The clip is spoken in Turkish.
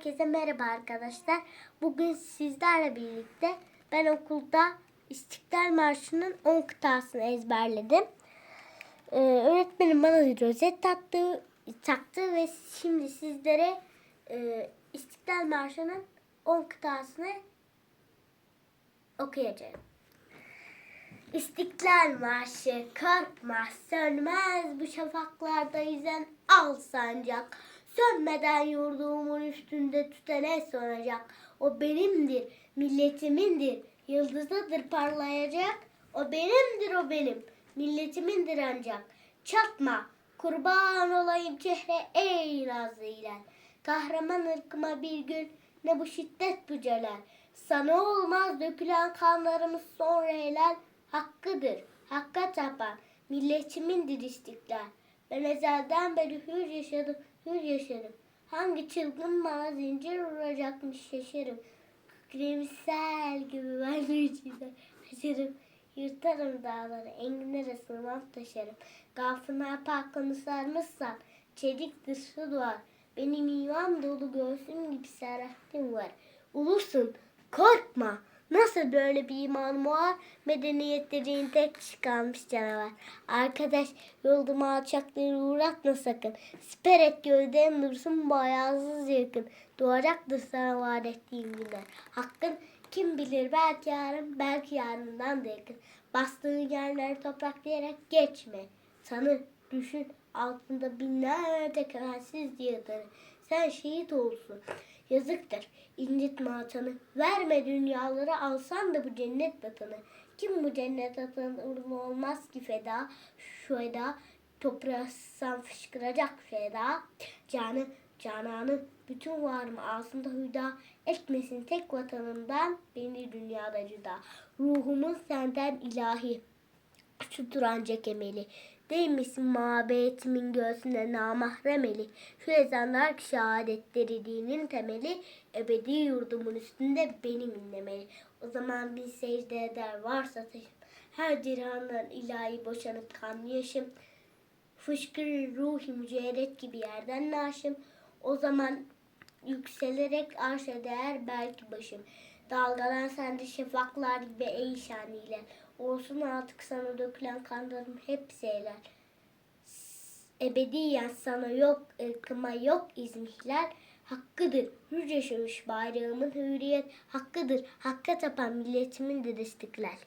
Herkese merhaba arkadaşlar. Bugün sizlerle birlikte ben okulda İstiklal Marşı'nın 10 kıtasını ezberledim. Ee, öğretmenim bana bir rozet taktı, taktı ve şimdi sizlere e, İstiklal Marşı'nın 10 kıtasını okuyacağım. İstiklal Marşı korkmaz sönmez bu şafaklarda yüzen al sancak. Sönmeden yurdumun üstünde tütene soracak. O benimdir, milletimindir, yıldızıdır parlayacak. O benimdir o benim, milletimindir ancak. Çatma, kurban olayım çehre ey nazlı iler. Kahraman ırkıma bir gün ne bu şiddet bu celal. Sana olmaz dökülen kanlarımız sonra helal hakkıdır. Hakka tapan milletimindir istiklal. Ben ezelden beri hür yaşadım, hür yaşarım. Hangi çılgın bana zincir vuracakmış şaşarım. Kükremisel gibi ben de içinde taşırım. Yırtarım dağları, enginlere sığmam taşarım. Gafına parkını sarmışsan, çeliktir su duvar. Benim iman dolu göğsüm gibi serahtim var. Ulusun, korkma. Nasıl böyle bir imanım var? Medeniyetlerin tek kişi kalmış canavar. Arkadaş yoluma alçakları uğratma sakın. Siper et gövdem dursun bu ayağsız yakın. Doğacaktır sana vaat ettiğim günler. Hakkın kim bilir belki yarın belki yarından da yakın. Bastığın yerler toprak diyerek geçme. Tanı, düşün altında binlerce kefensiz yatarı. Sen şehit olsun. Yazıktır. incitme atanı. Verme dünyaları alsan da bu cennet vatanı. Kim bu cennet vatanı uğruna olmaz ki feda. Şu eda toprağa sızsam fışkıracak feda. Canı, cananı, bütün varımı altında hüda etmesin tek vatanımdan beni dünyada cüda. Ruhumun senden ilahi şudur ancak emeli. Değmesin mabetimin göğsüne namahrem eli. Şu ezanlar ki şehadetleri dinin temeli. Ebedi yurdumun üstünde benim inlemeli. O zaman bir secde eder varsa taşım. Her dirhandan ilahi boşanıp kan yaşım. Fışkırır ruhi mücerret gibi yerden naşım. O zaman yükselerek arşa değer belki başım. Dalgalan sende şafaklar gibi ey şaniyle. Olsun artık sana dökülen kanlarım hep seyler. Ebediyen sana yok ırkıma yok izmihler. Hakkıdır hür yaşamış bayrağımın hürriyet hakkıdır. Hakka tapan milletimin de istiklal.